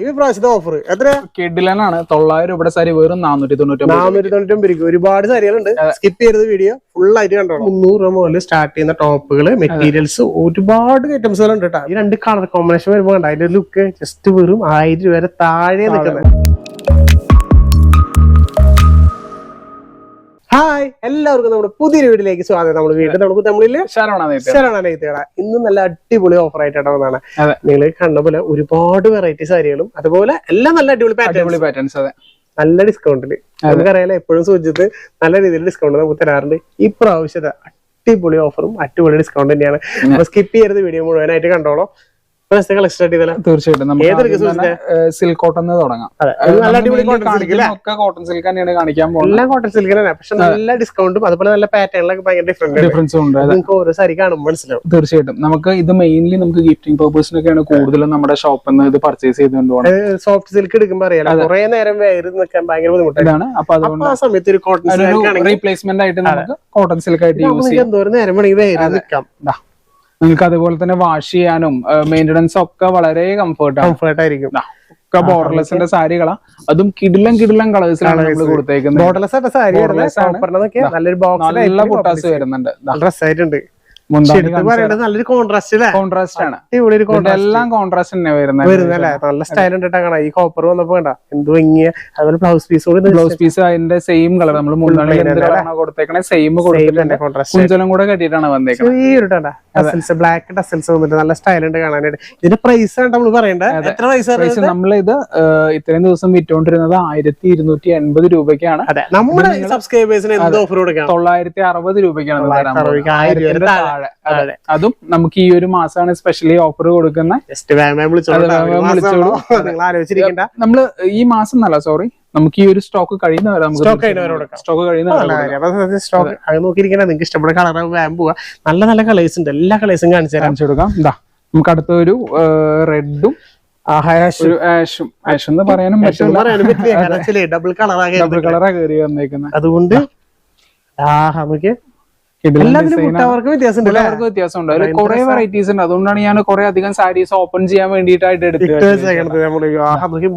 ഈ പ്രാവശ്യത്തെ ഓഫർ എത്ര കിഡിലനാണ് തൊള്ളായിരം രൂപയുടെ സാരി വെറും നാനൂറ്റി തൊണ്ണൂറ്റി നാനൂറ്റി തൊണ്ണൂറ്റി ഒരുപാട് സാരികളുണ്ട്. സ്കിപ്പ് ചെയ്തത് വീഡിയോ ഫുൾ ആയിട്ട് കണ്ടോ മുന്നൂറ് രൂപ മുതൽ സ്റ്റാർട്ട് ചെയ്യുന്ന ടോപ്പുകൾ മെറ്റീരിയൽസ് ഒരുപാട് ഐറ്റംസുകൾ ഉണ്ട് കേട്ടോ ഈ രണ്ട് കളർ കോമ്പിനേഷൻ വരുമ്പോൾ കണ്ട? അതിന്റെ ലുക്ക് ജസ്റ്റ് വെറും ആയിരം രൂപ വരെ താഴെ നിൽക്കുന്നത് ഹായ് എല്ലാവർക്കും നമ്മുടെ പുതിയൊരു വീട്ടിലേക്ക് സ്വാഗതം. നമ്മൾ വീണ്ടും നമുക്ക് തമിഴിൽ ശരവണ നേരത്തെ ശരണ കട ഇന്ന് നല്ല അടിപൊളി ഓഫർ ആയിട്ട് വന്നതാണ്. നിങ്ങൾ കണ്ട പോലെ ഒരുപാട് വെറൈറ്റി സാരികളും അതുപോലെ എല്ലാം നല്ല അടിപൊളി പാറ്റേൺ അടിപൊളി പാറ്റേൺസ് അതെ. നല്ല ഡിസ്കൗണ്ടിൽ നമുക്കറിയാലോ എപ്പോഴും സൂചിച്ചത് നല്ല രീതിയിൽ ഡിസ്കൗണ്ട് നമുക്ക് തരാറുണ്ട്. ഈ പ്രാവശ്യത്തെ അടിപൊളി ഓഫറും അടിപൊളി ഡിസ്കൗണ്ട് തന്നെയാണ്. സ്കിപ്പ് ചെയ്യരുത് വീഡിയോ മുഴുവനായിട്ട് കണ്ടോളോ. തീർച്ചയായിട്ടും. സിൽക്ക് കോട്ടൺ തുടങ്ങാം. നല്ല അടിപൊളി കോട്ടൺ സിൽക്ക് തന്നെയാണ് കാണിക്കാൻ പോകുന്നത്. എല്ലാം കോട്ടൺ സിൽക്ക് തന്നെ പക്ഷെ നല്ല ഡിസ്കൗണ്ടും അതുപോലെ നല്ല പാറ്റേണിലൊക്കെ ഭയങ്കര ഡിഫറൻസ് ഡിഫറൻസും ഉണ്ട് നിങ്ങൾക്ക് ഓരോ സാരി കാണുമ്പോൾ മനസ്സിലാവും. തീർച്ചയായിട്ടും. നമുക്ക് ഇത് മെയിൻലി നമുക്ക് ഗിഫ്റ്റിംഗ് പെർപ്പസിനൊക്കെയാണ് കൂടുതലും നമ്മുടെ ഷോപ്പിൽ നിന്ന് ഇത് പർച്ചേസ് ചെയ്തുകൊണ്ട് സോഫ്റ്റ് സിൽക്ക് എടുക്കുമ്പോൾ അറിയാലോ കുറെ നേരം വേര് നിൽക്കാൻ ഭയങ്കര ബുദ്ധിമുട്ടാണ്. അപ്പൊ അതുകൊണ്ട് ആ സമയത്ത് ഒരു കോട്ടൺ റീപ്ലേസ്മെന്റ് ആയിട്ട് നമുക്ക് കോട്ടൺ സിൽക്ക് ആയിട്ട് യൂസ് ചെയ്യാം. എന്തോരം നേരം വേണമെങ്കിൽ വേര് നിൽക്കാം. നിങ്ങൾക്ക് അതുപോലെ തന്നെ വാഷ് ചെയ്യാനും മെയിന്റനൻസ് ഒക്കെ വളരെ കംഫർട്ട് കംഫർട്ട് ആയിരിക്കും. ഒക്കെ ബോർഡർലെസിന്റെ സാരികളാ. അതും കിടിലം കിടിലം കളേഴ്സിലാണ് നമ്മൾ കൊടുത്തേക്കുന്നത്. ബോർഡർലെസ് ആയിട്ട് സാരി. നല്ലൊരു ബോക്സ് നല്ല പൊട്ടാസ് വരുന്നുണ്ട്. ഡ്രസ് ആയിട്ടുണ്ട്. മുന്താണി എടുത്ത് പറയേണ്ടത് നല്ലൊരു കോൺട്രാസ്റ്റ് അല്ലേ കോൺട്രാസ്റ്റ് ആണ്. അടിപൊളി ഒരു ഇതിന്റെ കോൺട്രാസ്റ്റ് എല്ലാം കോൺട്രാസ്റ്റ് തന്നെ വരുന്നത് വരുന്നല്ലേ നല്ല സ്റ്റൈൽ ഉണ്ട് കേട്ടോ കാണാം ഈ കോപ്പർ വന്നപ്പോ വേണ്ട എന്ത് ഭംഗിയ. അതുപോലെ ബ്ലൗസ് പീസ് കൂടി ബ്ലൗസ് പീസ് അതിന്റെ സെയിം കളർ നമ്മൾ മുന്താണി എന്ത് കളറാണോ കൊടുത്തേക്കണേ? സെയിം കൊടുത്തിട്ടുണ്ട്. കോൺട്രാസ്റ്റ് കുഞ്ചലം കൂടെ കെട്ടിയിട്ടാണ് വന്നേക്കുന്നത് ചെറിയൊരു ടസൽസ് ബ്ലാക്ക് ടസൽസ് വന്നിട്ട് നല്ല സ്റ്റൈൽ ഉണ്ട് കാണാനായിട്ട്. ഇതിന്റെ പ്രൈസ് ആണ് നമ്മൾ പറയേണ്ടത് എത്ര പൈസ പ്രൈസ് നമ്മളിത് ഏഹ്, ഇത്രയും ദിവസം വിറ്റോണ്ടിരുന്നത് ആയിരത്തി ഇരുന്നൂറ്റി എൺപത് രൂപയ്ക്കാണ്. അതെ. നമ്മുടെ സബ്സ്ക്രൈബേഴ്സിന് എന്ത് ഓഫർ കൊടുക്കാം തൊള്ളായിരത്തി അറുപത് രൂപയ്ക്കാണ് തരാൻ താഴെ. അതെ. അതും. നമുക്ക് ഈ ഒരു മാസമാണ് സ്പെഷ്യലി ഓഫർ കൊടുക്കുന്ന നമ്മൾ ഈ മാസം എന്നല്ല സോറി നമുക്ക് ഈ ഒരു സ്റ്റോക്ക് നമുക്ക് കഴിയുന്നവരെ കൊടുക്കാം. സ്റ്റോക്ക് കഴിയുന്ന. സ്റ്റോക്ക് അത് നോക്കിയിരിക്കണ നിങ്ങൾക്ക് ഇഷ്ടപ്പെട്ട കളർ വാമ്പുക നല്ല നല്ല കളേഴ്സ് ഉണ്ട്. എല്ലാ കളേഴ്സും കാണിച്ചു കാണിച്ചു കൊടുക്കാം. എന്താ നമുക്ക് അടുത്ത ഒരു റെഡും ആഷും എന്ന് പറയാനും പറ്റില്ല. ഡബിൾ കളറാ ഡബിൾ കളറാ കയറി വന്നേക്കുന്നത് അതുകൊണ്ട് ആഹാ നോക്കിയേ. എല്ലാത്തിനും മുട്ടവർക്ക് വ്യത്യാസം ഉണ്ട് അല്ലേ? അവർക്ക് വ്യത്യാസമുണ്ട്. അതിൽ കുറെ വെറൈറ്റീസ് ഉണ്ട്. അതുകൊണ്ടാണ് ഞാൻ കുറെ അധികം സാരീസ് ഓപ്പൺ ചെയ്യാൻ വേണ്ടിയിട്ടായിട്ട് എടുത്തത്.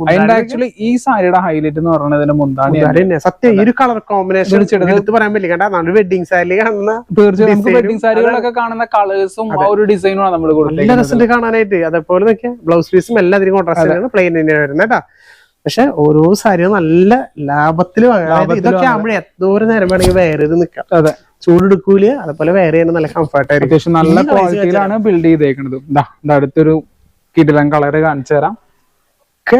അതിന്റെ ആക്ച്വലി ഈ സാരിയുടെ ഹൈലൈറ്റ് എന്ന് പറയുന്നത് ഇതിന്റെ മുന്താണി സത്യം ഈ ഒരു കളർ കോമ്പിനേഷൻ എടുത്ത് പറയാൻ പറ്റില്ല. നമ്മൾ വെഡിങ് സാരി കാണുന്ന തീർച്ചയായും നമുക്ക് വെഡിങ് സാരികളൊക്കെ കാണുന്ന കളേഴ്സും ആ ഒരു ഡിസൈനും ആണ് നമ്മൾ കൊടുക്കുന്നത് കാണാനായിട്ട്. അതേപോലെ ബ്ലൗസ് പീസും എല്ലാത്തിനും കോൺട്രാസ്റ്റ് പ്ലെയിൻ തന്നെയാണ് വരുന്നത് കേട്ടാ. പക്ഷെ ഓരോ സാരിയും നല്ല ലാഭത്തിൽ ഇതൊക്കെ ആകുമ്പോഴേ എന്തോരം നേരം വേണമെങ്കിൽ വേറെ ഇത് നിൽക്കാം അതെ. ചൂടെടുക്കൂല അതുപോലെ വേറെ നല്ല കംഫർട്ട് ആയിരിക്കും. അത്യാവശ്യം നല്ല ക്വാളിറ്റിയിലാണ് ബിൽഡ് ചെയ്തേക്കുന്നത് അടുത്തൊരു കിടിലൻ കളർ കാണിച്ചു തരാം.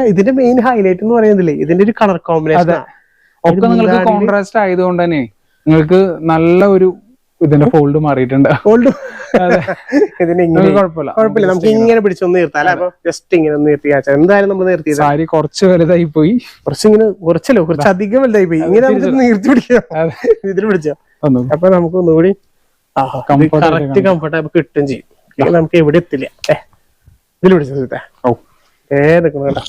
ഇതിന്റെ മെയിൻ ഹൈലൈറ്റ് എന്ന് പറയുന്നില്ലേ ഇതിന്റെ ഒരു കളർ കോമ്പിനേഷൻ ഒക്കെ നിങ്ങൾക്ക് കോൺട്രാസ്റ്റ് ആയതുകൊണ്ട് തന്നെ നിങ്ങൾക്ക് നല്ല ഒരു ഇതിന്റെ ഫോൾഡ് മാറിയിട്ടുണ്ട്. ഇതിന് ഇങ്ങനെ കുഴപ്പമില്ല. കുഴപ്പമില്ല. നമുക്ക് ഇങ്ങനെ. പിടിച്ചൊന്ന് നിർത്താം അല്ലെ? അപ്പൊ ജസ്റ്റ് ഇങ്ങനെ ഒന്ന് നിർത്തി എന്തായാലും നമ്മൾ നിർത്തി സാരി കുറച്ച് വലുതായി പോയി. കുറച്ചിങ്ങനെ കുറച്ചല്ലോ കുറച്ച് അധികം വലുതായി പോയി. ഇങ്ങനെ നമുക്ക് നിർത്തി പിടിക്കാം. ഇതിൽ പിടിച്ചോ? അപ്പൊ നമുക്ക് ഒന്നുകൂടി കറക്റ്റ് കംഫർട്ട് കിട്ടും ചെയ്യും. നമുക്ക് എവിടെ എത്തില്ല. ഇതിൽ പിടിച്ചത് ഏതൊക്കെ കേട്ടോ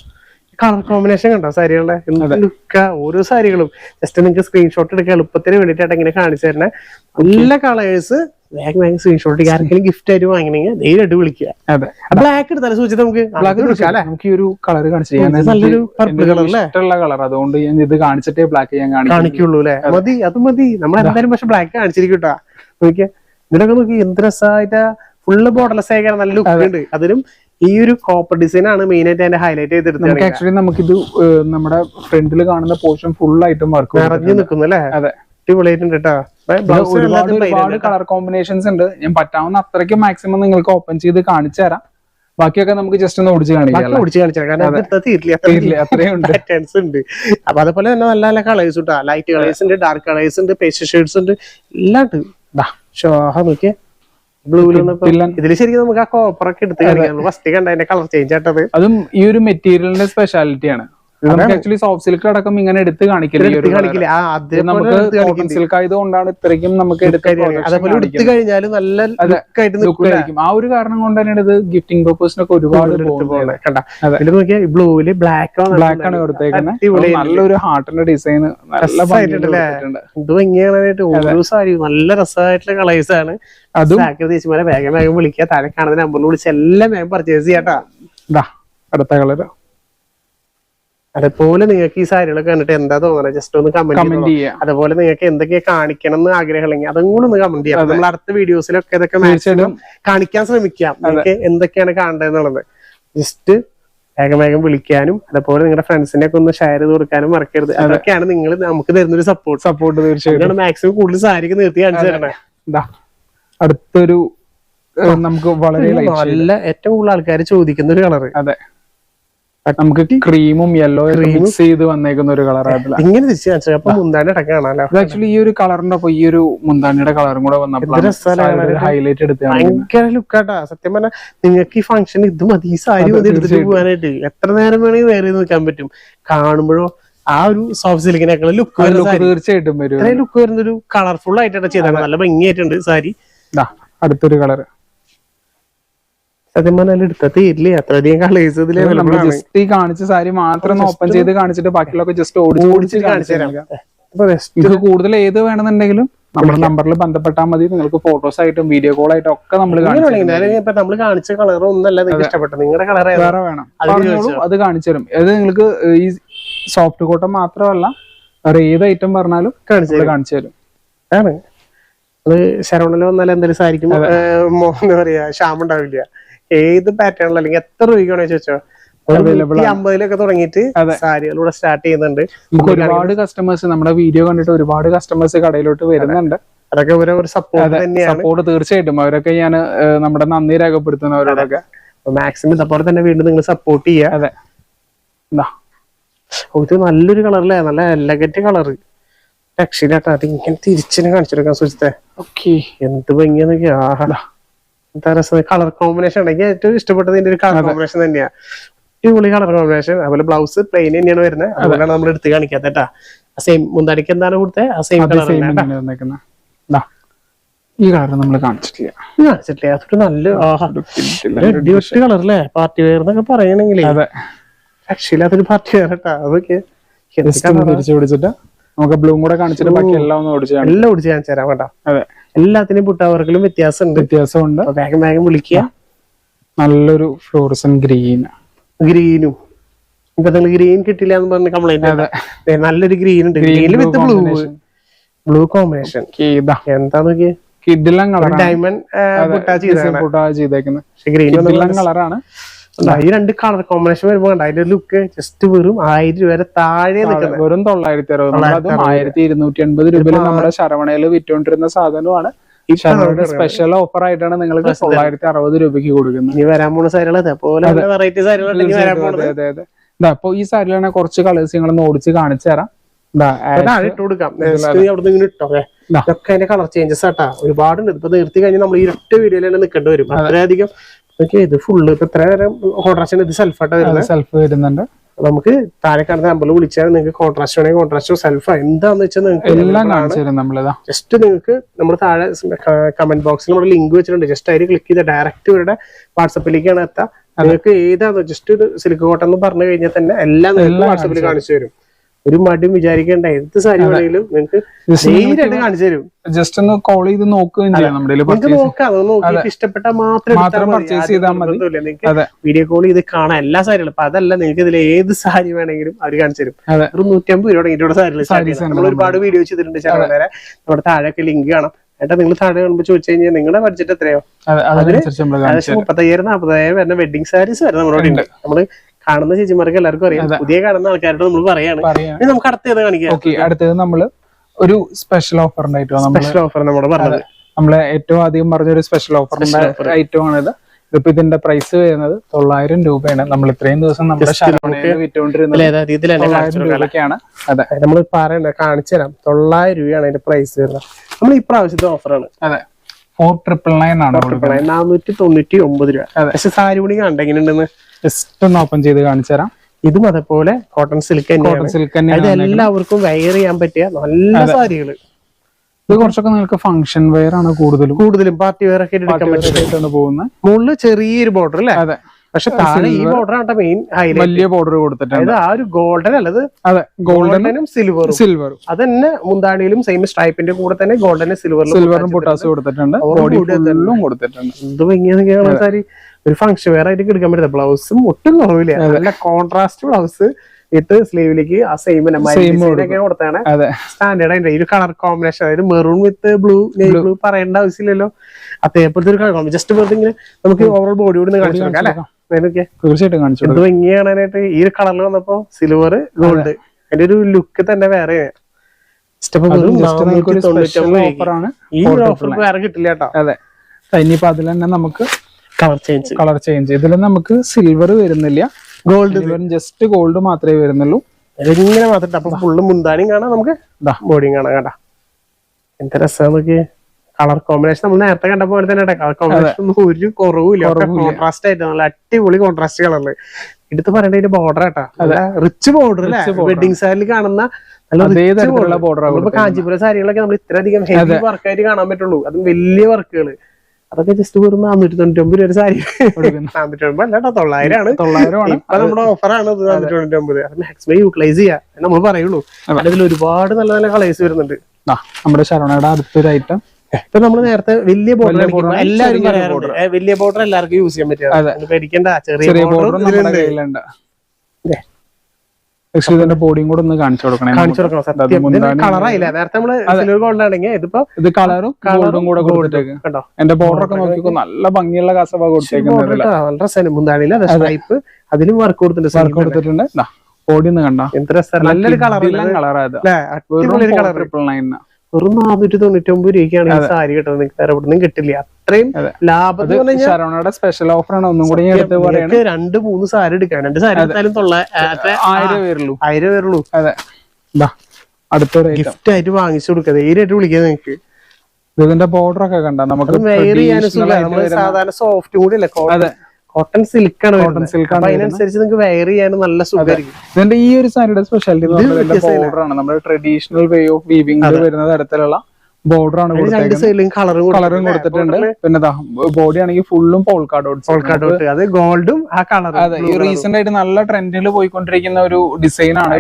കളർ കോമ്പിനേഷൻ കണ്ടോ? സാരികളുടെ? ലുക്ക ഓരോ സാരികളും. ജസ്റ്റ് നിങ്ങൾക്ക് സ്ക്രീൻഷോട്ട് എടുക്കാൻ എളുപ്പത്തിന് വേണ്ടിയിട്ടാണ് ഇങ്ങനെ കാണിച്ചു തരുന്നത് നല്ല കളേഴ്സ് വേഗം വേഗം സ്ക്രീൻഷോട്ട് ആർക്കെങ്കിലും ഗിഫ്റ്റ് ആയിട്ട് വാങ്ങണമെങ്കിൽ ആയിട്ട് വിളിക്കുക. ബ്ലാക്ക് എടുത്താലും സൂചിച്ച് നമുക്ക് ബ്ലാക്ക് നമുക്ക് ഈ ഒരു കളർ കാണിച്ചു നല്ലൊരു പർപ്പിൾ കളർ അല്ലേ? ഇഷ്ടമുള്ള കളർ അതുകൊണ്ട് ഞാൻ ഇത് കാണിച്ചിട്ടേ ബ്ലാക്ക് ഞാൻ കാണിക്കും കാണിക്കുള്ളൂ അല്ലെ? മതി അത് മതി. നമ്മൾ എന്തായാലും പക്ഷെ ബ്ലാക്ക് കാണിച്ചിരിക്കും കേട്ടോ നോക്കിയാ ഇതിലൊക്കെ നോക്കി എന്ത് രസമായിട്ടാ ഫുള്ള് ബോർഡർലെസ് ആയിക്കാൻ നല്ല ലുക്ക് ഉണ്ട്. അതിലും ഈ ഒരു കോപ്പർ ഡിസൈൻ ആണ് മെയിൻ ആയിട്ട് അതിന്റെ ഹൈലൈറ്റ് നമുക്ക് ചെയ്തെടുത്തത് ആക്ച്വലി നമുക്കിത് നമ്മുടെ ഫ്രണ്ടിൽ കാണുന്ന പോർഷൻ ഫുൾ ആയിട്ടും വർക്ക് നിറഞ്ഞു നിൽക്കുന്നു അല്ലേ? അതെ. അടിപൊളിയായിട്ടുണ്ട് കേട്ടോ ബ്ലൗസ് ഒരുപാട് ഒരുപാട് കളർ കോമ്പിനേഷൻസ് ഉണ്ട്. ഞാൻ പറ്റാവുന്ന അത്രയ്ക്ക് മാക്സിമം നിങ്ങൾക്ക് ഓപ്പൺ ചെയ്ത് കാണിച്ചു തരാം. ബാക്കിയൊക്കെ നമുക്ക് ജസ്റ്റ് ഒന്ന് ഓടിച്ച് കാണിക്കാം? ഓടിച്ച് കാണിച്ചാൽ കാരണം പാറ്റേൺസ് ഉണ്ട്. അപ്പൊ അതുപോലെ തന്നെ നല്ല നല്ല കളേഴ്സ് ഉണ്ട് ലൈറ്റ് കളേഴ്സ് ഉണ്ട് ഡാർക്ക് കളേഴ്സ് ഉണ്ട് പേസ്റ്റ് ഷെയ്ഡ്സ് ഉണ്ട്. എല്ലാം ഉണ്ട്. ഷോഹ നോക്കിയേ. ഇതിൽ ശരിക്കും നമുക്ക് ആ കോപ്പറൊക്കെ എടുത്ത് കളിക്കാം ഫസ്റ്റ് കണ്ട കളർ ചേഞ്ച് ആയിട്ടത് അതും ഈ ഒരു മെറ്റീരിയലിന്റെ സ്പെഷ്യാലിറ്റിയാണ് ആക്ച്വലി സോഫ്റ്റ് സിൽക്ക് അടക്കം ഇങ്ങനെ എടുത്ത് കാണിക്കില്ല നമുക്ക് കോട്ടൺ സിൽക്ക് ആയതുകൊണ്ടാണ് ഇത്രയ്ക്കും നമുക്ക് എടുത്ത് കഴിഞ്ഞാലും നല്ല അതെ. ലുക്ക് ആയിട്ട് Look നിൽക്കൂല ആയിരിക്കും. ആ ഒരു കാരണം കൊണ്ട് തന്നെയാണ് ഇത് ഗിഫ്റ്റിംഗ് പർപ്പസിനൊക്കെ ഒരുപാട് ബ്ലൂവിൽ ബ്ലാക്ക് ബ്ലാക്ക് ആണ് കൊടുത്തേക്കുന്നത് നല്ലൊരു ഹാർട്ടിന്റെ ഡിസൈൻ നല്ല ഭംഗിയാനായിട്ട് ഓരോ സാരി നല്ല രസമായിട്ടുള്ള കളേഴ്സ് ആണ്. അതും ചേച്ചിമാരെ വേഗം വേഗം വിളിക്കുക. താഴെ കാണുന്ന നമ്പറിൽ വിളിച്ച് എല്ലാം വേഗം പർച്ചേസ് ചെയ്യാട്ടാ അടുത്ത കളർ അതേപോലെ നിങ്ങൾക്ക് ഈ സാരികളൊക്കെ കണ്ടിട്ട് എന്താ തോന്നുന്നത് ജസ്റ്റ് ഒന്ന് കമന്റ് ചെയ്യാം. അതുപോലെ നിങ്ങൾക്ക് എന്തൊക്കെയാ കാണിക്കണം എന്ന് ആഗ്രഹമുണ്ടെങ്കിൽ അതും കൂടെ ഒന്ന് കമന്റ് ചെയ്യാം. നമ്മൾ അടുത്ത വീഡിയോസിലൊക്കെ ഇതൊക്കെ മാക്സിമം കാണിക്കാൻ ശ്രമിക്കാം. നിങ്ങൾക്ക് എന്തൊക്കെയാണ് കാണേണ്ടതെന്നുള്ളത്. ജസ്റ്റ് വേഗം വേഗം വിളിക്കാനും അതുപോലെ നിങ്ങളുടെ ഫ്രണ്ട്സിനെ ഒക്കെ ഒന്ന് ഷെയർ ചെയ്ത് കൊടുക്കാനും മറക്കരുത്. അതൊക്കെയാണ് നിങ്ങൾ നമുക്ക് തരുന്നൊരു സപ്പോർട്ട് സപ്പോർട്ട് തീർച്ചയായിട്ടും. മാക്സിമം കൂടുതൽ സാരിക്ക് നിർത്തി കാണിച്ചു തരണേ. അടുത്തൊരു നമുക്ക് വളരെ നല്ല ഏറ്റവും കൂടുതൽ ആൾക്കാർ ചോദിക്കുന്ന ഒരു കളർ അതെ. നമുക്ക് ക്രീമും യെല്ലോ മിക്സ് ചെയ്ത് വന്നേക്കുന്ന ഒരു കളർ ആയിട്ടില്ല ഇങ്ങനെ തിരിച്ചു കാണിച്ചു അപ്പൊ മുന്താണ്ട് കാണാലോ? ആക്ച്വലി ഈ ഒരു കളറിന്റെ ഒപ്പം ഈ ഒരു മുന്താണിയുടെ കളറും കൂടെ വന്നപ്പോൾ ഹൈലൈറ്റ് എടുത്ത് ഭയങ്കര ലുക്കാട്ടാ സത്യം പറഞ്ഞാൽ നിങ്ങൾക്ക് ഈ ഫംഗ്ഷൻ ഇത് മതി. ഈ സാരി മതി എടുത്തിട്ട് പോകാനായിട്ട്. എത്ര നേരം വേണമെങ്കിൽ വേറെ നിൽക്കാൻ പറ്റും. കാണുമ്പോഴോ ആ ഒരു സോഫ്റ്റ് സിലിക്കിനേക്കാളും ലുക്ക് തീർച്ചയായിട്ടും വരും. ലുക്ക് വരുന്ന ഒരു കളർഫുൾ ആയിട്ടാണ് ചെയ്തത് നല്ല ഭംഗിയായിട്ടുണ്ട് സാരി. അടുത്തൊരു കളർ സത്യം പറഞ്ഞാൽ എടുത്ത തീരില്ല. അത്രയധികം കളേഴ്സ് ഇതിൽ നമ്മൾ അവൈലബിൾ ആണ്. ജസ്റ്റ് ഈ കാണിച്ച സാരി മാത്രം ഓപ്പൺ ചെയ്ത് കാണിച്ചിട്ട് ബാക്കിയുള്ളൊക്കെ ജസ്റ്റ് ഓടിച്ച് ഓടിച്ച് കാണിച്ചു തരാം. നിങ്ങൾക്ക് കൂടുതൽ ഏത് വേണമെന്നുണ്ടെങ്കിലും നമ്മുടെ നമ്പറിൽ ബന്ധപ്പെട്ടാൽ മതി. നിങ്ങൾക്ക് ഫോട്ടോസ് ആയിട്ടും വീഡിയോ കോൾ ആയിട്ടും ഒക്കെ നമ്മൾ ഇങ്ങനെ അല്ലെങ്കിൽ ഇപ്പൊ നമ്മൾ കാണിച്ച കളർ ഒന്നല്ല നിങ്ങൾക്ക് ഇഷ്ടപ്പെട്ടത്. നിങ്ങളുടെ കളർ വേറെ വേണം. അത് കാണിച്ചു തരും. അത് നിങ്ങൾക്ക് ഈ സോഫ്റ്റ് കോട്ട മാത്രമല്ല വേറെ ഏത് ഐറ്റം പറഞ്ഞാലും കാണിച്ചു തരും. ആണ്. അത് ശരവണൽ വന്നാൽ എന്തായാലും സാരിക്കും എന്താ പറയാ ക്ഷാമം ഉണ്ടാവില്ല. ഏത് പാറ്റേണിൽ അല്ലെങ്കിൽ എത്ര രൂപയ്ക്കാണോ ചോദിച്ചോ അമ്പതിലൊക്കെ തുടങ്ങിയിട്ട് സാരികളൂടെ സാരികളിലൂടെ സ്റ്റാർട്ട് ചെയ്യുന്നുണ്ട്. നമുക്ക് ഒരുപാട് കസ്റ്റമേഴ്സ് നമ്മുടെ വീഡിയോ കണ്ടിട്ട് ഒരുപാട് കസ്റ്റമേഴ്സ് കടയിലോട്ട് വരുന്നുണ്ട്. അതൊക്കെ ഒരു ഒരു സപ്പോർട്ട് തന്നെയാണ്. സപ്പോർട്ട് തീർച്ചയായിട്ടും. അവരൊക്കെ ഞാൻ നമ്മുടെ നന്ദി രേഖപ്പെടുത്തുന്നവരോടൊക്കെ മാക്സിമം ഇതേപോലെ തന്നെ വീണ്ടും നിങ്ങൾ സപ്പോർട്ട് ചെയ്യുക. അതെ. ഇതാ നല്ലൊരു കളറല്ലേ നല്ല എലഗന്റ് കളറ് രക്ഷയിലാട്ടോ അത് ഇങ്ങനെ തിരിച്ചിനെ കാണിച്ചെടുക്കാൻ സൂചിച്ചേ ഓക്കെ എന്ത് ഭംഗിയാന്നൊക്കെ ആഹാ. എന്താ രസം കളർ കോമ്പിനേഷൻ ഉണ്ടെങ്കിൽ ഏറ്റവും ഇഷ്ടപ്പെട്ടത് ഇതിന്റെ ഒരു കളർ കോമ്പിനേഷൻ തന്നെയാ. അടിപൊളി കളർ കോമ്പിനേഷൻ അതുപോലെ ബ്ലൗസ് പ്ലെയിൻ തന്നെയാണ് വരുന്നത്. അതുകൊണ്ടാണ് നമ്മൾ എടുത്ത് കാണിക്കാത്ത സെയിം മുന്താടിക്ക് എന്താണ് കൊടുത്തത് ആ സെയിം കളർ ഈ കളർ നമ്മൾ കാണിച്ചിട്ടില്ല. കാണിച്ചിട്ടില്ലേ. അതൊരു നല്ല ആഹാ. അടിപൊളി കളർ അല്ലേ? പാർട്ടി വെയർ എന്നൊക്കെ പറയണെങ്കിൽ അതെ. രക്ഷയില്ലാത്തൊരു പാർട്ടി വെയർ കേട്ടാ. അതൊക്കെ തിരിച്ചു പിടിച്ചിട്ട്. നമുക്ക് ബ്ലൂം കൂടെ കാണിച്ചിട്ട് ബാക്കി എല്ലാം ഒന്ന് ഓടിച്ചു എല്ലാം ഓടിച്ച് കാണിച്ചു തരാം. കേട്ടോ അതെ. എല്ലാത്തിനും പുട്ടാവർക്കിലും വ്യത്യാസമുണ്ട്. വ്യത്യാസമുണ്ട്. വേഗം വേഗം വിളിക്കുക. നല്ലൊരു ഫ്ലോറസൻ ഗ്രീൻ. ഗ്രീനും. ഇപ്പൊ നിങ്ങൾ ഗ്രീൻ കിട്ടില്ല എന്ന് പറഞ്ഞ കംപ്ലൈന്റ് നല്ലൊരു ഗ്രീൻ ഉണ്ട്. ഗ്രീനിൽ വിത്ത് ബ്ലൂ. Blue combination. എന്താ നോക്കി കിഡിലം കളർ ഡയമണ്ട് പുട്ടാ ചെയ്തേക്കുന്നത്. പക്ഷെ ഗ്രീൻ കളറാണ്. ഈ രണ്ട് കളർ കോമ്പിനേഷൻ വരുമ്പോ കണ്ട? അതിന്റെ ലുക്ക് ജസ്റ്റ് വെറും ആയിരം രൂപ വരെ താഴെ നിൽക്കുന്നത് വെറും തൊള്ളായിരത്തി അറുപത്. ആയിരത്തി ഇരുന്നൂറ്റി എൺപത് രൂപയിൽ നമ്മുടെ ശരവണയിൽ വിറ്റുകൊണ്ടിരുന്ന സാധനമാണ് ഈ ശരവണയുടെ സ്പെഷ്യൽ ഓഫർ ആയിട്ടാണ് നിങ്ങൾക്ക് തൊള്ളായിരത്തി അറുപത് രൂപയ്ക്ക് കൊടുക്കുന്നത്. ഈ വരാൻ പോണ സാരികൾ അതേപോലെ വെറൈറ്റി സാരികൾ അപ്പൊ ഈ സാരിലാണ് കുറച്ച് കളേഴ്സ് നിങ്ങൾ ഓടിച്ച് കാണിച്ചു തരാം. ഇട്ട് കൊടുക്കാം. Just ഇങ്ങനെ ഇട്ടോ. ഇതൊക്കെ അതിന്റെ കളർ ചേഞ്ചസ് ആട്ടാ. ഒരുപാടുണ്ട്. ഇപ്പൊ നിർത്തി കഴിഞ്ഞാൽ നമ്മൾ ഇരട്ട വീഡിയോയിലാണ് നിൽക്കേണ്ടി വരും. അത്രയധികം ഇത് ഫുള്ള് ഇപ്പൊ ഇത്ര നേരം കോൺട്രാസ്റ്റ് ഇത് സെൽഫായിട്ട് വരുന്നത്. സെൽഫ് വരുന്നുണ്ട്. നമുക്ക് താഴെ കാണുന്ന നമ്പർ വിളിച്ചാൽ നിങ്ങൾക്ക് കോൺട്രാസ്റ്റ് വേണമെങ്കിൽ കോൺട്രാസ്റ്റോ സെൽഫോ എന്താന്ന് വെച്ചാൽ നിങ്ങൾക്ക് ജസ്റ്റ് നിങ്ങൾക്ക് നമ്മൾ താഴെ കമന്റ് ബോക്സിൽ നമ്മുടെ ലിങ്ക് വെച്ചിട്ടുണ്ട്. ജസ്റ്റ് അതിൽ ക്ലിക്ക് ചെയ്ത് ഡയറക്റ്റ് ഇവരുടെ വാട്സപ്പിലേക്കാണ് എത്താം. നിങ്ങൾക്ക് ഏതാണോ ജസ്റ്റ് ഒരു സിലിക്ക് കോട്ടൺ എന്ന് പറഞ്ഞു കഴിഞ്ഞാൽ തന്നെ എല്ലാം നിങ്ങൾക്ക് വാട്സപ്പിൽ കാണിച്ചു തരും. ഒരു മടിയും വിചാരിക്കേണ്ട. എന്ത് സാരി വേണമെങ്കിലും നിങ്ങൾക്ക് കാണിച്ചു തരും. ജസ്റ്റ് ഒന്ന് കോൾ ചെയ്ത് നോക്കുകയും ചെയ്യാം നമ്മുടെ നോക്കാം. നോക്കിയിട്ട് ഇഷ്ടപ്പെട്ടാൽ മാത്രം purchase ചെയ്താൽ മതി. വീഡിയോ കോൾ ചെയ്ത് കാണാൻ എല്ലാ സാരികളും. അപ്പൊ അതല്ല നിങ്ങൾക്ക് ഇതിൽ ഏത് സാരി വേണമെങ്കിലും അവർ കാണിച്ചു തരും. ഒരു നൂറ്റമ്പത് രൂപ തുടങ്ങിയിട്ട് സാരി നമ്മൾ ഒരുപാട് വീഡിയോ ചെയ്തിട്ടുണ്ട് ചാനൽ നമ്മുടെ താഴെയൊക്കെ ലിങ്ക് കാണാം. ഏട്ടാ നിങ്ങൾ താഴെ കാണുമ്പോൾ ചോദിച്ചു കഴിഞ്ഞാൽ നിങ്ങളുടെ ബഡ്ജറ്റ് എത്രയോ? അതെ അതിനനുസരിച്ച് നമ്മൾ കാണിച്ചു ഏകദേശം മുപ്പത്തയ്യായിരം നാൽപ്പതായിരം വരുന്ന വെഡിങ് സാരീസ് വരെ നമ്മളോട് ഉണ്ട്. നമ്മൾ കാണുന്ന ചേച്ചിമാർക്ക് എല്ലാവർക്കും അറിയാം. പുതിയ കാണുന്ന ആൾക്കാരോട് നമ്മൾ പറയാണ്. നമുക്ക് അടുത്ത ഏത് കാണിക്കാം? ഓക്കെ അടുത്തത് നമ്മൾ ഒരു സ്പെഷ്യൽ ഓഫർ ഉണ്ടായിട്ട് സ്പെഷ്യൽ ഓഫർ നമ്മുടെ പറഞ്ഞത്. നമ്മളെ ഏറ്റവും ആദ്യം പറഞ്ഞൊരു സ്പെഷ്യൽ ഓഫർ ഐറ്റം ആണിത്. ഇതിപ്പോ ഇതിന്റെ പ്രൈസ് വരുന്നത് തൊള്ളായിരം രൂപയാണ്. നമ്മൾ ഇത്രയും ദിവസം നമ്മുടെ ശരവണയിൽ വിറ്റുകൊണ്ടിരുന്നത് അല്ല ഏതാ ഇതിൽ തന്നെ തൊള്ളായിരം രൂപയ്ക്കാണ്. അതെ. നമ്മൾ പറയണ്ട കാണിച്ചു തരാം. തൊള്ളായിരം രൂപയാണ് അതിന്റെ പ്രൈസ് വരുന്നത്. നമ്മൾ ഇപ്രാവശ്യത്തെ ഓഫറാണ് അതെ. ഫോർ ട്രിപ്പിൾ നയൻ ആണ് നാനൂറ്റി തൊണ്ണൂറ്റി ഒമ്പത് രൂപ. അതെ. പക്ഷെ സാരി കൂടി കണ്ടെങ്ങനെ എങ്ങനെയുണ്ടെന്ന്? ജസ്റ്റ് ഒന്ന് ഓപ്പൺ ചെയ്ത് കാണിച്ചു തരാം. ഇതും അതേപോലെ കോട്ടൺ സിൽക്ക് കോട്ടൺ സിൽക്ക് തന്നെയാണ് എല്ലാവർക്കും വെയർ ചെയ്യാൻ പറ്റിയ നല്ല സാരികൾ ഇത് കുറച്ചൊക്കെ നിങ്ങൾക്ക് ഫംഗ്ഷൻ വെയർ ആണ് കൂടുതലും. കൂടുതലും പാർട്ടി വെയർ ഒക്കെ എടുക്കാൻ പോകുന്നത്. മുകളിൽ ചെറിയൊരു ബോർഡർ അല്ലേ? അതെ. പക്ഷെ താഴെ ഈ ബോർഡർ മെയിൻ ഹൈലൈറ്റ് വലിയ ബോർഡർ കൊടുത്തിട്ടുണ്ട്. ആ ഒരു ഗോൾഡൻ അല്ലത് അതെ ഗോൾഡനും സിൽവറും സിൽവറും തന്നെ മുന്താണിയിലും സെയിം സ്ട്രൈപ്പിന്റെ കൂടെ തന്നെ ഗോൾഡനും സിൽവറിലും സിൽവറും പൊട്ടാസ് കൊടുത്തിട്ടുണ്ട്. ബോഡി കൊടുത്തിട്ടുണ്ട്. എന്ത് ഭംഗിയാണ് സാരി. ഒരു ഫംഗ്ഷൻ വേറെ ആയിട്ട് എടുക്കാൻ പറ്റില്ല. ബ്ലൗസും ഒട്ടും കുറവില്ല. നല്ല കോൺട്രാസ്റ്റ് ബ്ലൗസ് ഇട്ട് സ്ലീവിലേക്ക് ആ സെയിം ഒക്കെ കൊടുത്താണ്. അതെ. സ്റ്റാൻഡേർഡ് അതിന്റെ ഒരു കളർ കോമ്പിനേഷൻ അതായത് മെറൂൺ വിത്ത് ബ്ലൂ നെയ് ബ്ലൂ പറയേണ്ട ആവശ്യമില്ലല്ലോ. അതേപോലത്തെ ഒരു കളർ കോമ്പിനേഷൻ ജസ്റ്റ് വെറുതെ ഇങ്ങനെ നമുക്ക് ഓവറോൾ ബോഡി കൂടി കാണിച്ചു കൊടുക്കാം അല്ലെ? അതിനൊക്കെ തീർച്ചയായിട്ടും കാണിച്ചു ഈ ഒരു കളറിൽ വന്നപ്പോ സിൽവർ ഗോൾഡ് അതിന്റെ ഒരു ലുക്ക് തന്നെ വേറെ. സ്റ്റെപ്പ് അതും ജസ്റ്റ് നമുക്ക് ഒരു സ്പെഷ്യൽ ഓഫറാണ് ഈ ഓഫർ വേറെ കിട്ടില്ല കേട്ടോ. അതെ. ഇനിയിപ്പോ അതിൽ തന്നെ നമുക്ക് കളർ ചേഞ്ച് കളർ ചേഞ്ച് ഇതിൽ നമുക്ക് സിൽവർ വരുന്നില്ല. ഗോൾഡ് ജസ്റ്റ് ഗോൾഡ് മാത്രമേ വരുന്നുള്ളൂ. ഇങ്ങനെ മാത്രം അപ്പൊ ഫുള്ള് മുന്താനിയും കാണാം നമുക്ക്. ബോഡിയും കാണാം കേട്ടാ. എന്താ രസം നോക്കി കളർ കോമ്പിനേഷൻ നമ്മൾ നേരത്തെ കണ്ട പോലെ തന്നെ കളർ കോമ്പിനേഷൻ ഒന്നും ഒരു കുറവില്ല കോൺട്രാസ്റ്റ് ആയിട്ട് നല്ല അടിപൊളി കോൺട്രാസ്റ്റ് കളറിൽ. എടുത്ത് പറയേണ്ട ബോർഡർ ആട്ടാ. റിച്ച് ബോർഡർ അല്ലേ വെഡിങ് സാരിൽ കാണുന്ന നല്ല ബോർഡർ കാഞ്ചീപുരം സാരികളൊക്കെ നമ്മൾ ഇത്രയധികം ഹെവി വർക്കായിട്ട് കാണാൻ പറ്റുള്ളൂ. അതും വലിയ വർക്കുകൾ അതൊക്കെ ജസ്റ്റ് വെറും നാനൂറ്റി തൊണ്ണൂറ്റി ഒമ്പത് ഒരു സാരി നാനൂറ്റി ഒമ്പത് അല്ല തൊള്ളായിരം ആണ്. തൊള്ളായിരമാണ് ഇപ്പൊ നമ്മുടെ ഓഫറാണ് നാനൂറ്റി തൊണ്ണൂറ്റി ഒമ്പത് അത്. മാക്സിമം യൂട്ടിലൈസ് ചെയ്യാ. നമ്മൾ പറയുള്ളൂ. അതിൽ ഒരുപാട് നല്ല നല്ല കളേഴ്സ് വരുന്നുണ്ട്. നമ്മുടെ ശരണയുടെ അടുത്തൊരു ഐറ്റം ഇപ്പൊ നമ്മൾ നേരത്തെ വലിയ ബോർഡർ എല്ലാവരും പറയാറുണ്ട്. വലിയ ബോർഡർ എല്ലാവർക്കും യൂസ് ചെയ്യാൻ. പറ്റില്ല പേടിക്കണ്ട ചെറിയ ബോർഡർ കയ്യിലുണ്ട്. ബോഡിയും കൂടെ ഒന്ന് കാണിച്ചു കൊടുക്കണേ. കാണിച്ചു കൊടുക്കണം. കളറായില്ല നേരത്തെ നമ്മൾ സിൽവർ ഗോൾഡ് ആണെങ്കിൽ ഇതിപ്പോ ഇത് കളറും ഗോൾഡും കൂടെ കൊടുത്തിട്ടേക്ക് കണ്ടോ? എന്റെ ബോർഡർ ഒക്കെ നോക്കിക്കോ. നല്ല ഭംഗിയുള്ള കസവ കൊടുത്തേക്കുന്നത് നല്ല രസമാണ്. മുന്താണിയില്ല സ്ട്രൈപ്പ് അതിലും വർക്ക് കൊടുത്തിട്ടുണ്ട്. വർക്ക് കൊടുത്തിട്ടുണ്ട്. ബോഡി ഒന്ന് കണ്ട? നല്ലൊരു കളർ കളറാ ഇത് അല്ലേ? അടിപൊളി ഒരു കളർ ട്രിപ്പിൾ നയൻ വെറും നാനൂറ്റി തൊണ്ണൂറ്റി ഒമ്പത് രൂപയ്ക്കാണ് ഈ സാരി കിട്ടുന്നത്. നിങ്ങൾക്ക് വേറെ നിന്നും കിട്ടില്ല. അത്രയും അതെ. ലാഭം ശരവണയുടെ സ്പെഷ്യൽ ഓഫർ ആണ്. ഒന്നും കൂടി എടുത്ത് രണ്ട് മൂന്ന് സാരി എടുക്കാം. രണ്ട് സാരി എടുത്താലും? ആയിരം പേരുള്ളൂ ആയിരം പേരുള്ളൂ അതെ. അടുത്ത ഗിഫ്റ്റ് ആയിട്ട് വാങ്ങിച്ചു കൊടുക്കുക ധൈര്യമായിട്ട് വിളിക്കാം നിങ്ങൾക്ക് ഇതിന്റെ ബോർഡർ ഒക്കെ കണ്ട? നമുക്ക് സാധാരണ സോഫ്റ്റ് കൂടി അല്ലേ കോട്ടൺ സിൽക്ക് ആണ് കോട്ടൺ സിൽക്ക് ആണ് അതിനനുസരിച്ച് നിങ്ങൾക്ക് വെയർ ചെയ്യാനും നല്ല സുഖമായിരിക്കും. ഇതിന്റെ ഈ ഒരു സാരിയുടെ സ്പെഷ്യാലിറ്റി ബോർഡർ ആണ്. നമ്മുടെ ട്രഡീഷണൽ വേ ഓഫ് വീവിംഗ് വരുന്ന തരത്തിലുള്ള ബോർഡർ ആണ് രണ്ട് സൈഡിലും കളറും കളറും കൊടുത്തിട്ടുണ്ട്. പിന്നെ ബോഡി ആണെങ്കിൽ ഫുള്ളും പോൾക്കാ പോൾക്കാട് അത് ഗോൾഡും ആ കളറും അതെ ഈ റീസെന്റ് ആയിട്ട് നല്ല ട്രെൻഡിൽ പോയിക്കൊണ്ടിരിക്കുന്ന ഒരു ഡിസൈൻ ആണ്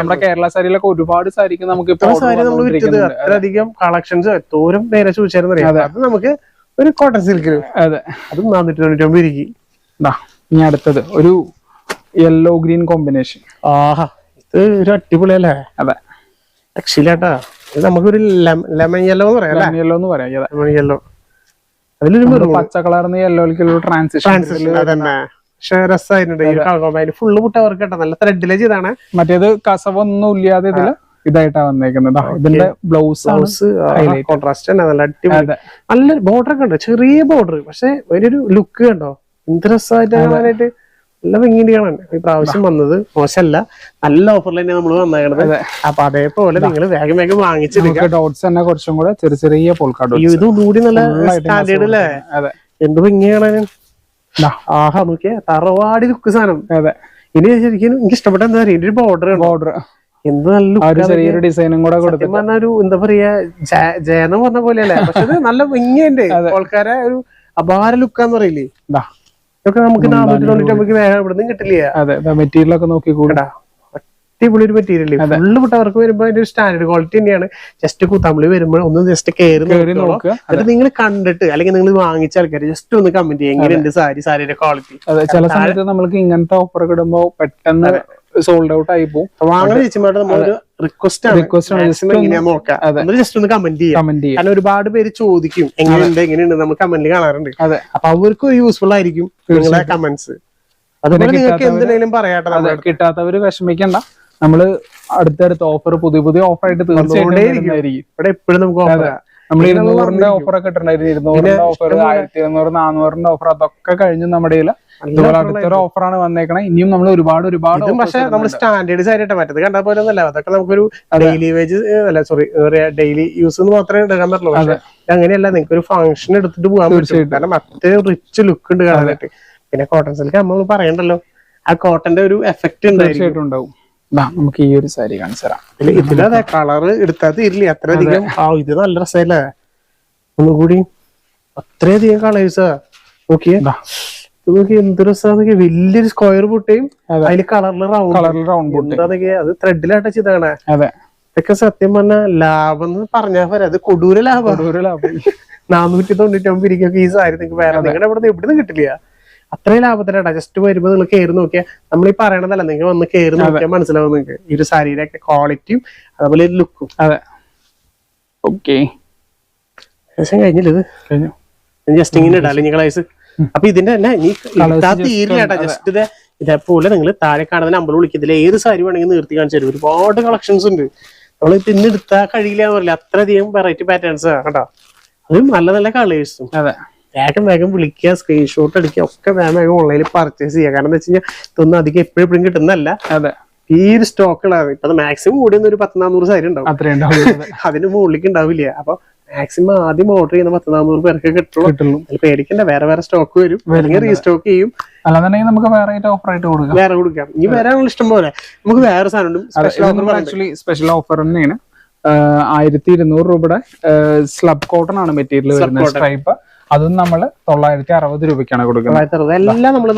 നമ്മുടെ കേരള സാരിയിലൊക്കെ ഒരുപാട് സാരിക്ക് നമുക്ക് ഇപ്പൊ സാരി നമ്മൾ വിറ്റത് അത്രയധികം കളക്ഷൻസ് തോരം നേരെ ചോദിച്ചായിരുന്നു അത് നമുക്ക് ഒരു കോട്ടൺ സിൽക്ക് അതെ. അതും നാനൂറ്റി തൊണ്ണൂറ്റി ഒമ്പത് ഇരിക്കും ഇനി അടുത്തത്. ഒരു യെല്ലോ ഗ്രീൻ കോമ്പിനേഷൻ ആഹാ ഇത് ഒരു അടിപൊളി അല്ലേ? അതെ. രക്ഷയില്ലാട്ടാ. ഇത് നമുക്കൊരു ലെമൺ യെല്ലോ എന്ന് പറയാം ലെമൺ യെല്ലോ എന്ന് പറയാം ലെമൺ യെല്ലോ അതിലൊരു പച്ച കളർന്ന് യെല്ലോയിലേക്കുള്ള ട്രാൻസിഷൻ ട്രാൻസിഷൻ അതന്നെ. പക്ഷെ രസമായിട്ടുണ്ട് ഈ ഫുള്ള് മുട്ട വർക്ക് കേട്ടോ നല്ല ത്രെഡിലെ ചെയ്താണ്. മറ്റേത് കസവൊന്നും ഇല്ലാതെ ഇതിൽ ഇതായിട്ടാ വന്നേക്കുന്നത്. ഇതിന്റെ ബ്ലൗസ് ബ്ലൗസ്. കോൺട്രാസ്റ്റ് തന്നെ നല്ല അടിപൊളി. നല്ലൊരു ബോർഡർ ഒക്കെ ഉണ്ട്. ചെറിയ ബോർഡർ പക്ഷെ ഒരു ലുക്ക് കണ്ടോ? കാണാനായിട്ട്? നല്ല ഭംഗിയാണ് ഈ പ്രാവശ്യം വന്നത് മോശമല്ല. നല്ല ഓഫറിൽ തന്നെ നമ്മൾ വന്നേക്കണത്. അപ്പൊ അതേപോലെ നിങ്ങൾ വേഗം വേഗം വാങ്ങിച്ചെടുക്കുക ഡോട്ട്സ് തന്നെ കുറച്ചും കൂടെ ചെറിയ ചെറിയ പോൾക്കാ ഈ ഡോട്ട്സ് ഇത് ഒന്നുകൂടി നല്ല സ്റ്റാൻഡേർഡ് അല്ലേ? എന്ത് ഭംഗിയാണ് ആഹാ നോക്കിയേ. തറവാടി ലുക്ക് സാധനം. അതെ. ഇനി ശരിക്കും എനിക്ക് ഇഷ്ടപ്പെട്ട എന്താ പറയുക ഇതിന്റെ ബോർഡർ ബോർഡർ എന്ത് നല്ല ചെറിയൊരു ഡിസൈനും കൂടെ കൊടുക്കും പറഞ്ഞ ഒരു എന്താ പറയാ ജയനം പറഞ്ഞ പോലെയല്ലേ. പക്ഷെ ഇത് നല്ല ഭംഗിയുണ്ട്. ആൾക്കാരെ ഒരു അപാര ലുക്കാന്ന് പറയില്ലേ? ഇതൊക്കെ നമുക്ക് നാനൂറ്റി തൊണ്ണൂറ്റി ഒമ്പത് വേഗം കിട്ടില്ല? അതെ മെറ്റീരിയൽ ഒക്കെ നോക്കി കൂടെ. കേട്ടാ അടിപൊളി ഒരു മെറ്റീരിയൽ ഫുള്ള് വിട്ടവർക്ക് വരുമ്പോ അതിന്റെ സ്റ്റാൻഡേർഡ് ക്വാളിറ്റി തന്നെയാണ്. ജസ്റ്റ് കുത്തമ്പിളി വരുമ്പോൾ ഒന്ന് ജസ്റ്റ് കയറി നോക്കുക എന്നിട്ട് നിങ്ങൾ കണ്ടിട്ട് അല്ലെങ്കിൽ നിങ്ങൾ വാങ്ങിച്ച ആൾക്കാർ ജസ്റ്റ് ഒന്ന് കമന്റ് ചെയ്യുക. എങ്ങനെയുണ്ട് സാരി സാരിയുടെ ക്വാളിറ്റി ചില സമയത്ത് നമ്മൾക്ക് ഇങ്ങനത്തെ ഓഫർ ഇടുമ്പോ പെട്ടെന്ന് സോൾഡ് ഔട്ട് ആയി പോകും റിക്വസ്റ്റ് ആണ്. ജസ്റ്റ് ഒന്ന് കമന്റ് ചെയ്യാം. ഒരുപാട് പേര് ചോദിക്കും എങ്ങനെയുണ്ട്? എങ്ങനെയുണ്ട്? നമ്മൾ കമന്റിൽ കാണാറുണ്ട്. അതെ. അപ്പൊ അവർക്ക് യൂസ്ഫുൾ ആയിരിക്കും നിങ്ങളെ കമന്റ്സ് അതുപോലെ നിങ്ങൾക്ക് എന്തിനേലും പറയാട്ടെ കിട്ടാത്തവര് വിഷമിക്കണ്ട. നമ്മൾ അടുത്തടുത്ത ഓഫർ പുതിയ പുതിയ ഓഫർ ആയിട്ട് തീർച്ചയായിട്ടും. ഇവിടെ എപ്പോഴും നമുക്ക് ആ. നമ്മൾ ഇരുന്നൂറിന്റെ ഓഫർ ഒക്കെ ഇട്ടിട്ടുണ്ടായിരുന്നു ഇരുന്നൂറിന്റെ ഓഫർ ആയിരത്തി ഇരുന്നൂറ് നാനൂറിന്റെ ഓഫർ അതൊക്കെ കഴിഞ്ഞു നമ്മുടെ ഇതുപോലെ അടുത്തൊരു ഓഫറാണ് വന്നേക്കണേ. ഇനിയും നമ്മൾ ഒരുപാട് ഒരുപാട് പക്ഷേ നമ്മൾ സ്റ്റാൻഡേർഡ് ആയിട്ട് മറ്റത്. കണ്ടാ പോലെ ഒന്നല്ല അതൊക്കെ നമുക്കൊരു ഡെയിലി വേജ് അല്ല സോറി ഡെയിലി യൂസ് എന്ന് മാത്രമേ എടുക്കാൻ പറ്റുള്ളൂ. അങ്ങനെയല്ല നിങ്ങൾക്ക് ഒരു ഫംഗ്ഷൻ എടുത്തിട്ട് പോകാൻ പറ്റും. കാരണം മറ്റേ റിച്ച് ലുക്ക് ഉണ്ട് കാണാനായിട്ട്. പിന്നെ കോട്ടൺ സിൽക്ക് നമ്മൾ പറയണ്ടല്ലോ. ആ കോട്ടന്റെ ഒരു എഫക്ട് ഉണ്ടാവും. നമുക്ക് ഈ ഒരു സാരി കാണിച്ചു തരാം. ഇതിൽ ഇതിലതെ കളറ് എടുത്താൽ തീരില്ല. അത്രയധികം ആ ഇത് നല്ല രസമല്ലേ ഒന്നുകൂടി അത്രയധികം കളേഴ്സാ. നോക്കിയേ. നോക്കി എന്ത് രസാന്നൊക്കെ വലിയൊരു സ്ക്വയർ പൊട്ടിയും അതിൽ കളറിൽ റൗണ്ട് കളറിൽ റൗണ്ട് പൊട്ടി അത് ത്രെഡിലാട്ട ചെയ്താണ് അതെ. ഇതൊക്കെ സത്യം പറഞ്ഞ ലാഭം എന്ന് പറഞ്ഞാൽ പോരാ. അത് കൊടൂര ലാഭം. കൊടൂര ലാഭം. നാനൂറ്റി തൊണ്ണൂറ്റി ഒമ്പത് ഇരിക്കും ഈ സാരി നിങ്ങൾക്ക് വേറെ നിങ്ങളുടെ ഇവിടെ എവിടെ നിന്ന് കിട്ടില്ല? അത്രയും ലാഭത്തിലാട്ടാ ജസ്റ്റ് വരുമ്പോൾ നിങ്ങൾ കയറി നോക്കിയാൽ നമ്മൾ ഈ പറയണതല്ല നിങ്ങൾ വന്ന് കയറി നോക്കിയാൽ മനസ്സിലാവും നിങ്ങൾക്ക് ഈ ഒരു സാരിയുടെ ക്വാളിറ്റിയും അതുപോലെ ലുക്കും അതെ. ഓക്കെ ഏകദേശം കഴിഞ്ഞില്ലത് കഴിഞ്ഞു. ജസ്റ്റ് ഇങ്ങനെ ഇടാം നിങ്ങൾ ഐസ് അപ്പൊ ഇതിന്റെ തന്നെ ഇനി തീരില്ലാട്ടാ ജസ്റ്റ് ഇത് ഇതേപോലെ നിങ്ങൾ താഴെ കാണുന്ന നമ്പർ വിളിക്കത്തില്ല. ഏത് സാരി വേണമെങ്കിൽ നിർത്തി കാണിച്ചു തരും. ഒരുപാട് കളക്ഷൻസ് ഉണ്ട്. നമ്മൾ തിന്നെടുത്താൽ കഴിയില്ല എന്ന് പറയില്ല. അത്രയധികം വെറൈറ്റി പാറ്റേൺസ് കേട്ടോ. അതും നല്ല നല്ല കളേഴ്സും അതെ. വേഗം വേഗം വിളിക്കുക സ്ക്രീൻഷോട്ട് അടിക്കുക ഒക്കെ വേഗം വേഗം ഓൺലൈനിൽ പർച്ചേസ് ചെയ്യുക. കാരണം എന്താ വെച്ച് കഴിഞ്ഞാൽ ഇതൊന്നും അധികം എപ്പോഴും എപ്പോഴും കിട്ടുന്നതല്ല. അതെ. ഈ ഒരു സ്റ്റോക്കുകളാണ് ഇപ്പൊ മാക്സിമം കൂടി ഒരു പത്ത് നാന്നൂറ് സാരി ഉണ്ടാവും. അതിന് മുകളിലേക്ക് ഉണ്ടാവില്ല. അപ്പൊ മാക്സിമം ആദ്യം ഓർഡർ ചെയ്യുന്ന പത്ത് നാന്നൂറ് പേർക്ക് കിട്ടുള്ളൂ. പേടിക്കണ്ട. വേറെ വേറെ സ്റ്റോക്ക് വരും. അല്ലെങ്കിൽ റീസ്റ്റോക്ക് ചെയ്യും. അല്ലാന്നുണ്ടെങ്കിൽ നമുക്ക് വേറെ ഓഫർ ആയിട്ട് കൊടുക്കാം. വേറെ കൊടുക്കാം. ഇനി വരാനുള്ള ഇഷ്ടം പോലെ. നമുക്ക് വേറെ സാധനം ആക്ച്വലി സ്പെഷ്യൽ ഓഫർ തന്നെയാണ്. ആയിരത്തി ഇരുന്നൂറ് രൂപയുടെ സ്ലബ് കോട്ടൺ ആണ് മെറ്റീരിയൽ വരുന്നത്. സ്ട്രൈപ്പ് അതും നമ്മൾ തൊള്ളായിരത്തി അറുപത് രൂപയ്ക്കാണ് കൊടുക്കുന്നത്. എല്ലാം നമ്മൾ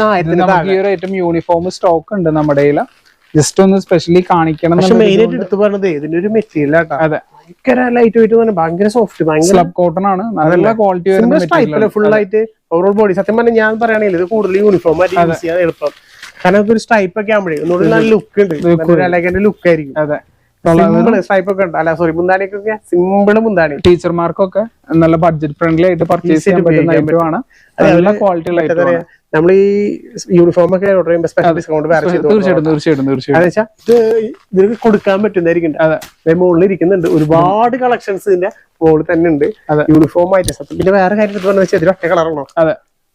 ഈ ഒരു യൂണിഫോം സ്റ്റോക്ക് ഉണ്ട് നമ്മുടെ ജസ്റ്റ് ഒന്ന് സ്പെഷ്യലി കാണിക്കണം എടുത്തു പറഞ്ഞത് ഇതിന്റെ ഒരു മെറ്റീരിയൽ അതെ. ഭയങ്കര ലൈറ്റ് വെയിറ്റ് ഭയങ്കര സോഫ്റ്റ് ഭയങ്കര സ്ലബ് കോട്ടൺ ആണ്. നല്ല ക്വാളിറ്റി ഫുൾ ആയിട്ട് ഓവറോൾ ബോഡി സത്യം പറഞ്ഞാൽ ഞാൻ പറയുകയാണെങ്കിൽ ഇത് കൂടുതൽ യൂണിഫോം ആയിട്ട് യൂസ് ചെയ്യാൻ എളുപ്പം. കാരണം ഇതൊരു സ്ട്രൈപ്പ് ഒക്കെ ആകുമ്പോഴേ ഒന്നുകൂടി നല്ല ലുക്ക് ഉണ്ട്. ലുക്ക് ആയിരിക്കും. അതെ. സിമ്പിൾ സ്ട്രൈപ്പ് ഒക്കെ ഉണ്ട്. അല്ല സോറി മുന്താണിക്കൊക്കെ സിമ്പിൾ മുന്താണി. ടീച്ചർമാർക്കൊക്കെ നല്ല ബഡ്ജറ്റ് ഫ്രണ്ട്ലി ആയിട്ട് പർച്ചേസ് ചെയ്യാൻ പറ്റുന്ന ഐറ്റം ആണ്. നല്ല ക്വാളിറ്റി ഐറ്റം ആണ്. നമ്മൾ ഈ യൂണിഫോം ഒക്കെ ഓർഡർ ചെയ്യുമ്പോൾ സ്പെഷ്യൽ ഡിസ്കൗണ്ട് തീർച്ചയായിട്ടും തീർച്ചയായിട്ടും തീർച്ചയായിട്ടും. ഇത് വെച്ചാൽ ഇത് ഇതിന് കൊടുക്കാൻ പറ്റുന്നതായിരിക്കും. അതെ. മുകളിൽ ഇരിക്കുന്നുണ്ട് ഒരുപാട് കളക്ഷൻസ് ഇതിന്റെ മുകളിൽ തന്നെ ഉണ്ട് യൂണിഫോം ആയിട്ട് പിന്നെ വേറെ കാര്യം പറഞ്ഞാൽ വെച്ചാൽ ഇതിൽ ഒറ്റ കളറാണോ അതെ.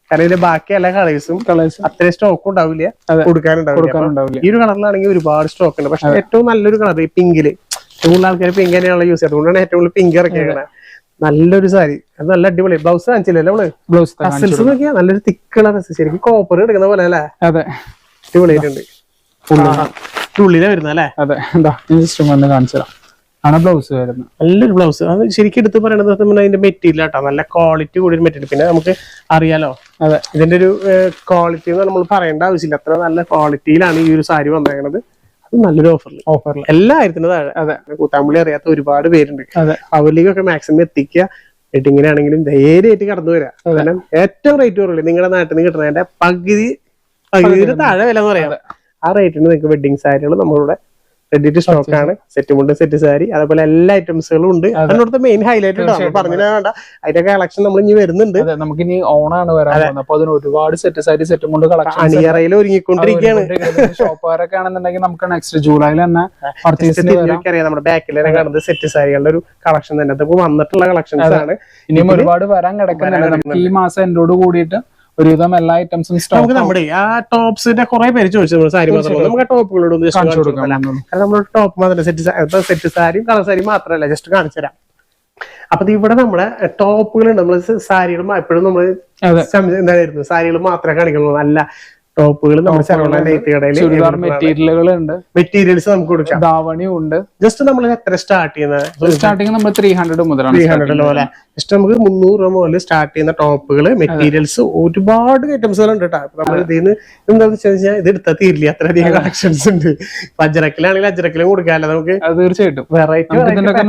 കാരണം ഇതിന്റെ ബാക്കി എല്ലാ കളേഴ്സും കളേഴ്സ് അത്രയും സ്റ്റോക്ക് ഉണ്ടാവില്ല. കൊടുക്കാനുണ്ടാവില്ല. ഈ ഒരു കളറിലാണെങ്കിൽ ഒരുപാട് സ്റ്റോക്ക് ഉണ്ട്. പക്ഷെ ഏറ്റവും നല്ലൊരു കളർ ഈ പിങ്കിൽ കൂടുതൽ ആൾക്കാർ പിങ്ക് തന്നെയാണ് യൂസ് ചെയ്യുന്നത്. അതുകൊണ്ടാണ് ഏറ്റവും കൂടുതൽ പിങ്ക് ഇറക്കിയേക്കണേ. നല്ലൊരു സാരി. അത് നല്ല അടിപൊളി. ബ്ലൗസ് കാണിച്ചില്ലല്ലോ നമ്മൾ? ബ്ലൗസ് ടസൽസ് നോക്കിയാ നല്ലൊരു തിക്ക് കളർ ശരിക്കും കോപ്പർ എടുക്കുന്ന പോലെ അല്ലേ? അതെ. അടിപൊളിയായിട്ടുണ്ട്. ഉള്ളിലെ. വരുന്ന അല്ലേ? അതെ. എന്താ ഒന്ന് കാണിച്ചു തരാം ആണ് ബ്ലൗസ് വരുന്നത്. നല്ലൊരു ബ്ലൗസ് അത് ശരിക്കും എടുത്ത് പറയണത് അതിന്റെ മെറ്റീരിയൽ ആട്ടോ. നല്ല ക്വാളിറ്റി കൂടി മെറ്റീരിയൽ. പിന്നെ നമുക്ക് അറിയാലോ അതെ. ഇതിന്റെ ഒരു ക്വാളിറ്റി നമ്മൾ പറയേണ്ട ആവശ്യമില്ല. അത്ര നല്ല ക്വാളിറ്റിയിലാണ് ഈ ഒരു സാരി വന്നേക്കണത്. അത് നല്ലൊരു ഓഫറിൽ ഓഫറിൽ എല്ലാ ആയിരത്തിന് താഴെ. അതെ. കൂത്താമ്പുള്ളി അറിയാത്ത ഒരുപാട് പേരുണ്ട്. അതെ. അവരിലേക്കൊക്കെ മാക്സിമം എത്തിക്കുക. വെഡിങ്ങിനാണെങ്കിലും ധൈര്യമായിട്ട് കടന്നു വരാം കാരണം ഏറ്റവും റേറ്റ് കുറവില്ല? നിങ്ങളുടെ നാട്ടിൽ നിന്ന് കിട്ടുന്നതിന്റെ പകുതി പകുതിയുടെ താഴെ വില എന്ന് പറയാം. ആ റേറ്റിന് നിങ്ങൾക്ക് വെഡിങ് സാരികൾ നമ്മളിവിടെ റെഡി ടു സ്റ്റോക്ക് ആണ്. സെറ്റ് മുണ്ട് സെറ്റ് സാരി. അതേപോലെ എല്ലാ ഐറ്റംസുകളും ഉണ്ട്. അതിനോടത്തെ മെയിൻ ഹൈലൈറ്റ് പറഞ്ഞാൽ വേണ്ട. അതിന്റെ കളക്ഷൻ നമ്മൾ ഇനി വരുന്നുണ്ട്. നമുക്ക് ഇനി ഓണാണ് വരാൻ പോകുന്നത്. അപ്പൊ അതിന് ഒരുപാട് സെറ്റ് സാരി സെറ്റും കൊണ്ട് കളക്ഷൻ അണിയറയിൽ ഒരുങ്ങിക്കൊണ്ടിരിക്കുകയാണ്. ഷോപ്പുകാരൊക്കെ ആണെന്നുണ്ടെങ്കിൽ നമുക്ക് നെക്സ്റ്റ് ജൂലൈയിൽ തന്നെ അറിയാം നമ്മുടെ ബാക്കിൽ കാണുന്നത് സെറ്റ് സാരികളുടെ ഒരു കളക്ഷൻ തന്നെ. അതിപ്പോ വന്നിട്ടുള്ള കളക്ഷൻസ് ആണ്. ഇനിയും ഒരുപാട് വരാൻ കിടക്കുന്നുണ്ട്. ഈ മാസം എന്നോട് കൂടിയിട്ട് ഒരുവിധം എല്ലാ ഐറ്റംസും നമുക്ക് നമ്മുടെ ആ ടോപ്സിന്റെ കുറെ പേര് ചോദിച്ചു സാരി മാത്രമല്ല നമുക്ക് ആ ടോപ്പുകളോട് ഒന്ന് കാണിച്ചു കൊടുക്കാം. കാരണം നമ്മൾ ടോപ്പ് മാത്രമല്ല സെറ്റ് സെറ്റ് സാരിയും കളർ സാരിയും മാത്രമല്ല ജസ്റ്റ് കാണിച്ചു തരാം. അപ്പൊ ഇവിടെ നമ്മുടെ ടോപ്പുകളുണ്ട് നമ്മൾ സാരികൾ എപ്പോഴും നമ്മൾ എന്തായിരുന്നു സാരികൾ മാത്രമേ കാണിക്കുന്നുള്ളൂ. നല്ല ടോപ്പുകൾ നമ്മുടെ ശരവണ നെയ്ത്ത് ചുരിദാർ കടയിൽ മെറ്റീരിയലുകൾ ഉണ്ട്. മെറ്റീരിയൽസ് നമുക്ക് കൊടുക്കാം. ധാവണിയും ഉണ്ട്. ജസ്റ്റ് നമ്മൾ എത്ര സ്റ്റാർട്ട് ചെയ്യുന്നത് സ്റ്റാർട്ടിങ് നമ്മൾ ത്രീ ഹൺഡ്രഡ് മുതലാണ് ത്രീ ഹൺഡ്രഡ് പോലെ. ജസ്റ്റ് നമുക്ക് മുന്നൂറ് രൂപ മുതൽ സ്റ്റാർട്ട് ചെയ്യുന്ന ടോപ്പുകൾ മെറ്റീരിയൽസ് ഒരുപാട് ഐറ്റംസുകൾ ഉണ്ട് കേട്ടോ നമ്മൾ ഇതിൽ നിന്ന് എന്താണെന്ന് വെച്ച് കഴിഞ്ഞാൽ ഇത് എടുത്താൽ തീരില്ല. അത്രയധികം കളക്ഷൻസ് ഉണ്ട്. ഇപ്പൊ അജറക്കിലാണെങ്കിൽ അജറക്കിലും കൊടുക്കാമല്ലോ നമുക്ക്. തീർച്ചയായിട്ടും. വെറൈറ്റി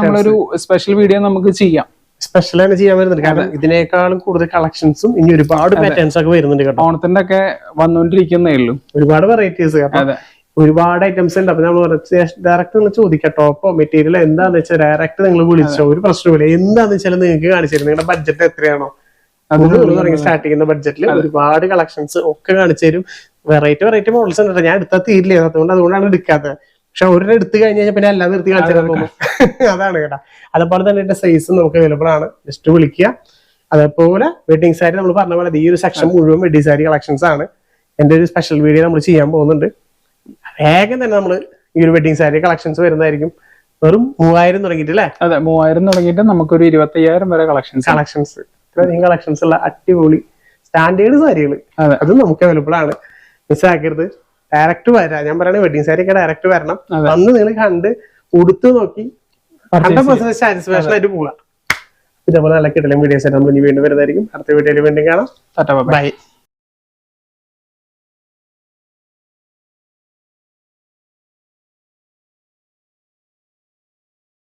നമ്മളൊരു സ്പെഷ്യൽ വീഡിയോ നമുക്ക് ചെയ്യാം. സ്പെഷ്യൽ ആണ് ചെയ്യാൻ വരുന്നുണ്ട്. കാരണം ഇതിനേക്കാളും കൂടുതൽ കളക്ഷൻസും ഇനി ഒരുപാട് പാറ്റേൺസ് ഒക്കെ വരുന്നുണ്ട് കേട്ടോ. ഓണത്തിന്റെ ഒക്കെ വന്നോണ്ടിരിക്കുന്നേ ഉള്ളൂ. ഒരുപാട് വെറൈറ്റീസ് അപ്പൊ ഒരുപാട് ഐറ്റംസ് ഉണ്ട്. അപ്പൊ നമ്മൾ ഡയറക്റ്റ് നിങ്ങൾ ചോദിക്കട്ടോ ടോപ്പോ മെറ്റീരിയൽ എന്താന്ന് വെച്ചാൽ ഡയറക്റ്റ് നിങ്ങൾ വിളിച്ചോ? ഒരു പ്രശ്നമില്ല എന്താന്ന് വെച്ചാൽ നിങ്ങൾക്ക് കാണിച്ചു നിങ്ങളുടെ ബഡ്ജറ്റ് എത്രയാണോ? സ്റ്റാർട്ട് ചെയ്യുന്ന ബഡ്ജറ്റിൽ ഒരുപാട് കളക്ഷൻസ് ഒക്കെ കാണിച്ചു തരും വെറൈറ്റി വെറൈറ്റി മോഡൽസ് ഉണ്ട് ഞാൻ എടുത്താൽ തീരില്ല. അതുകൊണ്ട് അതുകൊണ്ടാണ് എടുക്കാത്തത്. പക്ഷെ ഒരെണ്ണം എടുത്തു കഴിഞ്ഞ് കഴിഞ്ഞാൽ പിന്നെ അല്ലാതെ നിർത്തി തരാൻ അതാണ് കേട്ടാ. അതുപോലെ തന്നെ എന്റെ സൈസ് നമുക്ക് അവൈലബിൾ ആണ്. ജസ്റ്റ് വിളിക്കുക. അതേപോലെ വെഡിങ് സാരി നമ്മൾ പറഞ്ഞ പോലെ ഈ ഒരു സെക്ഷൻ മുഴുവൻ വെഡിങ് സാരി കളക്ഷൻസ് ആണ്. എന്റെ ഒരു സ്പെഷ്യൽ വീഡിയോ നമ്മൾ ചെയ്യാൻ പോകുന്നുണ്ട്. വേഗം തന്നെ നമ്മൾ ഈ ഒരു വെഡിങ് സാരി കളക്ഷൻസ് വരുന്നതായിരിക്കും. വെറും മൂവായിരം തുടങ്ങിയിട്ട് അല്ലേ? അതെ മൂവായിരം തുടങ്ങിയിട്ട് നമുക്കൊരു ഇരുപത്തി അയ്യായിരം വരെ കളക്ഷൻസ് കളക്ഷൻസ് ഇത്രയധികം കളക്ഷൻസ് ഉള്ള അടിപൊളി സ്റ്റാൻഡേർഡ് സാരികൾ അതെ. നമുക്ക് അവൈലബിൾ ആണ്. മിസ് ആക്കരുത്. ഡയറക്റ്റ് വരാം. ഞാൻ പറയണേ വെഡിങ് സാരി ഒക്കെ ഡയറക്റ്റ് വരണം. അന്ന് നിങ്ങൾ കണ്ട് ഉടുത്ത് നോക്കി ഹൺഡ്രഡ് പെർസെന്റ് സാറ്റിസ്ഫാക്ഷൻ ആയിട്ട് പോവാം. ഇതേപോലെ നല്ല കിടലും വീഡിയോസ് ആയിട്ട് നമ്മൾ ഇനി വീണ്ടും വരുന്നതായിരിക്കും. അടുത്ത വീഡിയോയിൽ വീണ്ടും കാണാം. ബൈ